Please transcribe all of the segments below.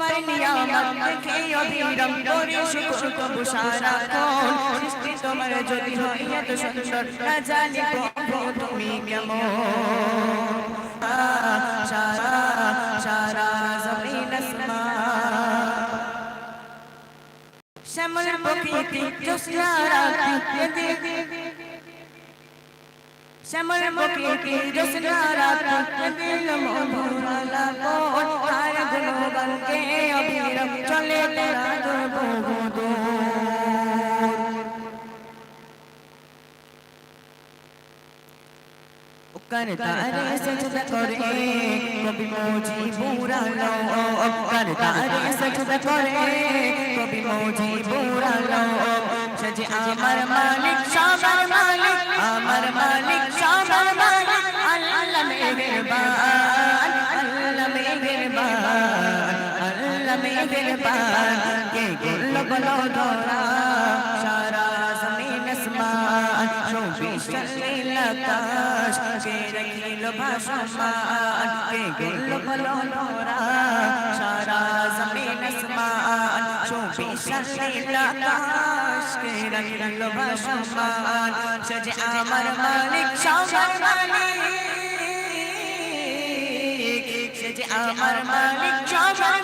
তোমার নিয়ামত দেখে অবিরাম করি শুকর তবু সারাক্ষণ সৃষ্টি তোমার যদি হয়, এত সুন্দর না জানি প্রভু তুমি কেমন। সারা সারা জমিন শ্যামল প্রকৃতি জোসনা রাতি শ্যামল প্রকৃতি জোসনা রাত দিল মধুর চলে তেরা कर तारे सजदा करे कभी मोजी पूरा लो कर तारे सजदा करे कभी मोजी पूरा लो सजे আমার মালিক সবার মালিক আমার মালিক সবার মালিক আল্লাহ মেহেরবান আল্লাহ মেহেরবান আল্লাহ মেহেরবান কে গুল বলো ধরা চব্বিশ লীল আকাশ কে রাখিল ভাসমান কে গুল বলো ধরা সারা জমিন আসমান। চব্বিশ লীল আকাশ কে রাখিল ভাসমান সজে আমার মালিক সবার মালিক সজে আমার মালিক সবার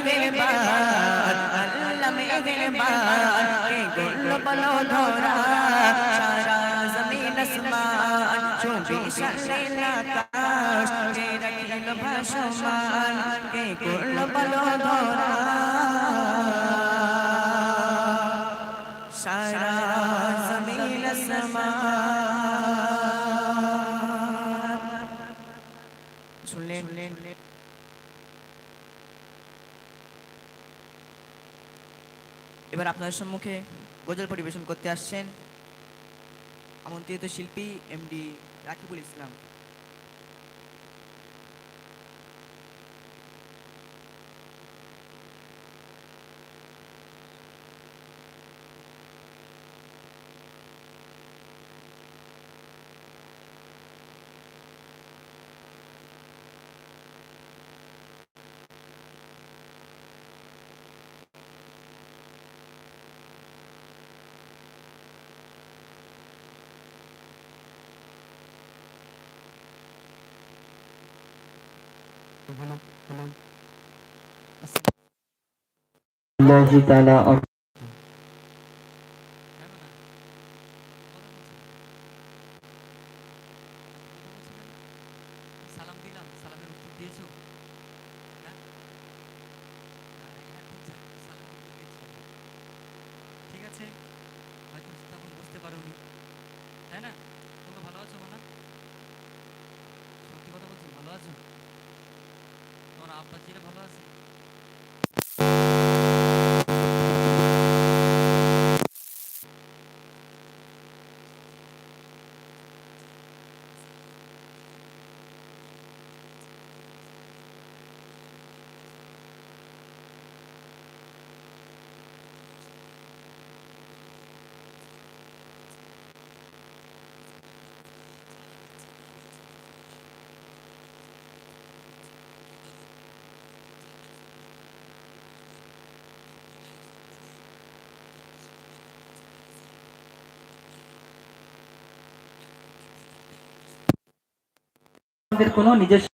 আল্লাহ মেহেরবান আল্লাহ মেহেরবান কে গুল বলো ধরা সারা জমিন আসমান চব্বিশ লীল আকাশ কে বলো ধরা এবার আপনাদের সম্মুখে গজল পরিবেশন করতে আসছেন আমন্ত্রিত শিল্পী এমডি রাকিবুল ইসলাম। তখন বুঝতে পারোনি। তাই না? তোমরা ভালো আছো মানা সত্যি কথা বলছো ভালো আছো? তোমার আব্বা চিরা ভালো আছে আমাদের কোনো নিজস্ব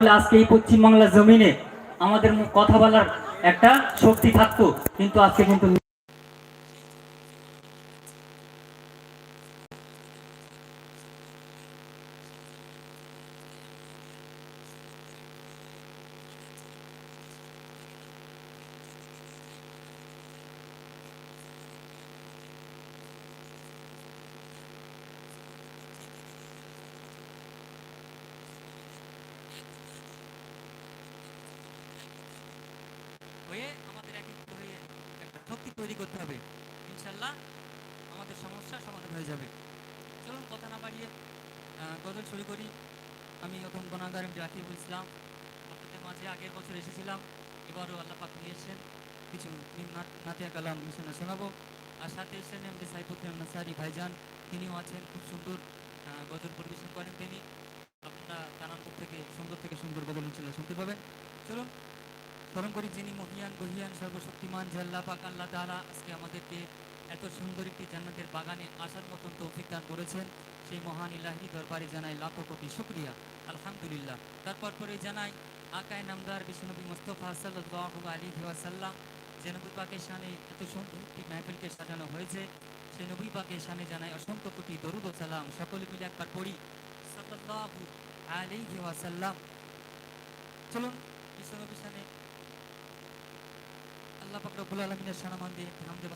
আজকে এই পশ্চিমবাংলার জমিনে আমাদের কথা বলার একটা শক্তি থাকতো, কিন্তু আজকে কিন্তু শক্তি তৈরি করতে হবে। ইনশাল্লাহ আমাদের সমস্যা সমাধান হয়ে যাবে। চলুন কথা না বাড়িয়ে গজল শুরু করি। আমি এখন গণাগার রাকিবুল ইসলাম। আপনাদের মাঝে আগের বছর এসেছিলাম, এবারও আল্লাহ পাক নিয়ে এসেছেন। কিছু নাতিয়া কালাম মিশনে শোনাবো। আর সাথে এসেছেন এমডি সাইফুদ্দিন নাসারি ভাইজান, তিনিও আছেন খুব সুন্দর গজল পরিবেশন স্মরণ করি যিনি মহিয়ান, গহিয়ান, সর্বশক্তিমান আল্লাহ পাক আল্লাহ তাআলা আজকে আমাদেরকে এত সুন্দর একটি জান্নাতের বাগানে আসার মতন তৌফিক দান করেছেন। সেই মহান ইলাহি দরবারে জানাই লাখো কোটি শুক্রিয়া। আলহামদুলিল্লাহ। তারপর পরে জানাই আকায় নামদার বিশ্বনবী মুস্তফা সাল্লাল্লাহু আলাইহি ওয়াসাল্লাম, যে নবী পাকের শানে এত সুন্দর একটি মাহফিলকে সাজানো হয়েছে, সে নবী পাকের শানে জানাই অসংখ্য কোটি দরুদ সালাম। সকলে মিলে একবার পড়ি। সাল্লাল্লাহু আলাইহি ওয়াসাল্লাম। চলুন বিশ্বনবী শানে আল্লাহ পাক রব্বুল আলামিনের শানামান দিয়ে হামদে